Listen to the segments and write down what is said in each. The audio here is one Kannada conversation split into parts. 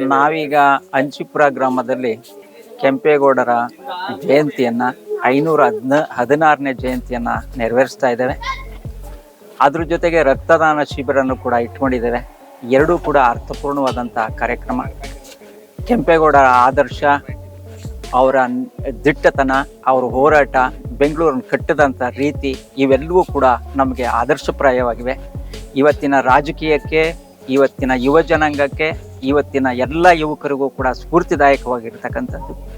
ನಾವೀಗ ಅಂಚಿಪುರ ಗ್ರಾಮದಲ್ಲಿ ಕೆಂಪೇಗೌಡರ ಜಯಂತಿಯನ್ನ ಐನೂರ ಹದಿನ ಹದಿನಾರನೇ ಜಯಂತಿಯನ್ನ ನೆರವೇರಿಸ್ತಾ ಇದ್ದೇವೆ. ಅದ್ರ ಜೊತೆಗೆ ರಕ್ತದಾನ ಶಿಬಿರನ್ನು ಕೂಡ ಇಟ್ಕೊಂಡಿದ್ದೇವೆ. ಎರಡೂ ಕೂಡ ಅರ್ಥಪೂರ್ಣವಾದಂತಹ ಕಾರ್ಯಕ್ರಮ. ಕೆಂಪೇಗೌಡರ ಆದರ್ಶ, ಅವರ ದಿಟ್ಟತನ, ಅವರ ಹೋರಾಟ, ಬೆಂಗಳೂರನ್ನು ಕಟ್ಟದಂಥ ರೀತಿ ಇವೆಲ್ಲವೂ ಕೂಡ ನಮಗೆ ಆದರ್ಶಪ್ರಾಯವಾಗಿವೆ. ಇವತ್ತಿನ ರಾಜಕೀಯಕ್ಕೆ, ಇವತ್ತಿನ ಯುವ ಜನಾಂಗಕ್ಕೆ ಇವತ್ತಿನ ಎಲ್ಲ ಯುವಕರಿಗೂ ಕೂಡ ಸ್ಫೂರ್ತಿದಾಯಕವಾಗಿರ್ತಕ್ಕಂಥದ್ದು.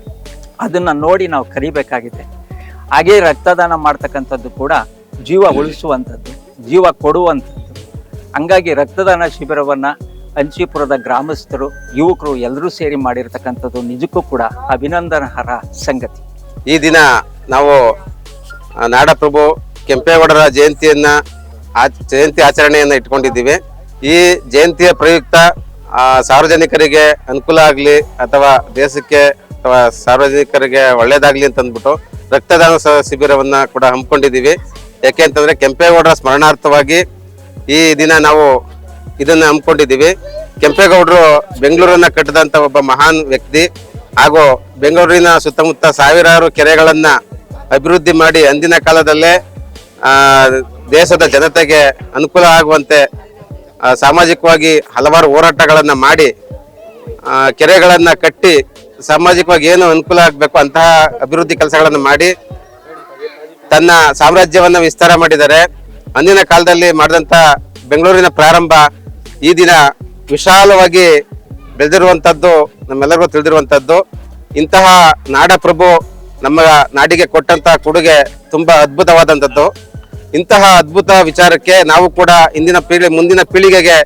ಅದನ್ನು ನೋಡಿ ನಾವು ಕರಿಬೇಕಾಗಿದೆ ಹಾಗೆ ರಕ್ತದಾನ ಮಾಡ್ತಕ್ಕಂಥದ್ದು ಕೂಡ ಜೀವ ಉಳಿಸುವಂಥದ್ದು, ಜೀವ ಕೊಡುವಂಥದ್ದು. ಹಂಗಾಗಿ ರಕ್ತದಾನ ಶಿಬಿರವನ್ನು ಅಂಚಿಪುರದ ಗ್ರಾಮಸ್ಥರು, ಯುವಕರು ಎಲ್ಲರೂ ಸೇರಿ ಮಾಡಿರ್ತಕ್ಕಂಥದ್ದು ನಿಜಕ್ಕೂ ಕೂಡ ಅಭಿನಂದನಾರ್ಹ ಸಂಗತಿ. ಈ ದಿನ ನಾವು ನಾಡಪ್ರಭು ಕೆಂಪೇಗೌಡರ ಜಯಂತಿಯನ್ನ, ಆ, ಜಯಂತಿ ಆಚರಣೆಯನ್ನು ಇಟ್ಕೊಂಡಿದ್ದೀವಿ. ಈ ಜಯಂತಿಯ ಪ್ರಯುಕ್ತ ಆ, ಸಾರ್ವಜನಿಕರಿಗೆ ಅನುಕೂಲ ಆಗಲಿ ಅಥವಾ ದೇಶಕ್ಕೆ ಅಥವಾ ಸಾರ್ವಜನಿಕರಿಗೆ ಒಳ್ಳೇದಾಗಲಿ ಅಂತ ಅಂದ್ಬಿಟ್ಟು ರಕ್ತದಾನ ಶಿಬಿರವನ್ನು ಕೂಡ ಹಮ್ಮಿಕೊಂಡಿದ್ದೀವಿ. ಯಾಕೆ ಅಂತಂದ್ರೆ ಕೆಂಪೇಗೌಡರ ಸ್ಮರಣಾರ್ಥವಾಗಿ ಈ ದಿನ ನಾವು ಇದನ್ನ ಹಮ್ಮಿಕೊಂಡಿದ್ದೀವಿ. ಕೆಂಪೇಗೌಡರು ಬೆಂಗಳೂರನ್ನ ಕಟ್ಟಿದಂಥ ಒಬ್ಬ ಮಹಾನ್ ವ್ಯಕ್ತಿ ಹಾಗೂ ಬೆಂಗಳೂರಿನ ಸುತ್ತಮುತ್ತ ಸಾವಿರಾರು ಕೆರೆಗಳನ್ನು ಅಭಿವೃದ್ಧಿ ಮಾಡಿ ಅಂದಿನ ಕಾಲದಲ್ಲೇ ದೇಶದ ಜನತೆಗೆ ಅನುಕೂಲ ಆಗುವಂತೆ ಸಾಮಾಜಿಕವಾಗಿ ಹಲವಾರು ಹೋರಾಟಗಳನ್ನು ಮಾಡಿ ಕೆರೆಗಳನ್ನು ಕಟ್ಟಿ ಸಾಮಾಜಿಕವಾಗಿ ಏನು ಅನುಕೂಲ ಆಗಬೇಕು ಅಂತಹ ಅಭಿವೃದ್ಧಿ ಕೆಲಸಗಳನ್ನು ಮಾಡಿ ತನ್ನ ಸಾಮ್ರಾಜ್ಯವನ್ನು ವಿಸ್ತಾರ ಮಾಡಿದ್ದಾರೆ. ಅಂದಿನ ಕಾಲದಲ್ಲಿ ಮಾಡಿದಂತ ಬೆಂಗಳೂರಿನ ಪ್ರಾರಂಭ ಈ ದಿನ ವಿಶಾಲವಾಗಿ ಬೆಳೆದಿರುವಂತದ್ದು, ನಮ್ಮೆಲ್ಲರಿಗೂ ತಿಳಿದಿರುವಂತದ್ದು. ಇಂತಹ ನಾಡಪ್ರಭು ನಮ್ಮ ನಾಡಿಗೆ ಕೊಟ್ಟಂತಹ ಕೊಡುಗೆ ತುಂಬಾ ಅದ್ಭುತವಾದಂಥದ್ದು ಇಂತಹ ಅದ್ಭುತ ವಿಚಾರಕ್ಕೆ ನಾವು ಕೂಡ ಇಂದಿನ ಪೀಳಿ, ಮುಂದಿನ ಪೀಳಿಗೆಗೆ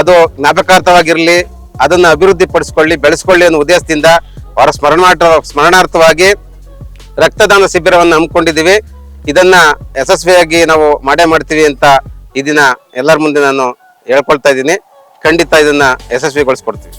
ಅದು ಜ್ಞಾಪಕಾರ್ಥವಾಗಿರಲಿ, ಅದನ್ನು ಅಭಿವೃದ್ಧಿ ಪಡಿಸ್ಕೊಳ್ಳಿ ಬೆಳೆಸ್ಕೊಳ್ಳಿ ಅನ್ನೋ ಉದ್ದೇಶದಿಂದ ಅವರ ಸ್ಮರಣಾರ್ಥ, ಸ್ಮರಣಾರ್ಥವಾಗಿ ರಕ್ತದಾನ ಶಿಬಿರವನ್ನು ಹಮ್ಮಿಕೊಂಡಿದ್ದೀವಿ. ಇದನ್ನ ಯಶಸ್ವಿಯಾಗಿ ನಾವು ಮಾಡೇ ಮಾಡ್ತೀವಿ ಅಂತ ಈ ದಿನ ಎಲ್ಲರ ಮುಂದೆ ನಾನು ಹೇಳ್ಕೊಳ್ತಾ ಇದ್ದೀನಿ. ಖಂಡಿತ ಇದನ್ನ ಯಶಸ್ವಿಗೊಳಿಸ್ಕೊಡ್ತೀವಿ.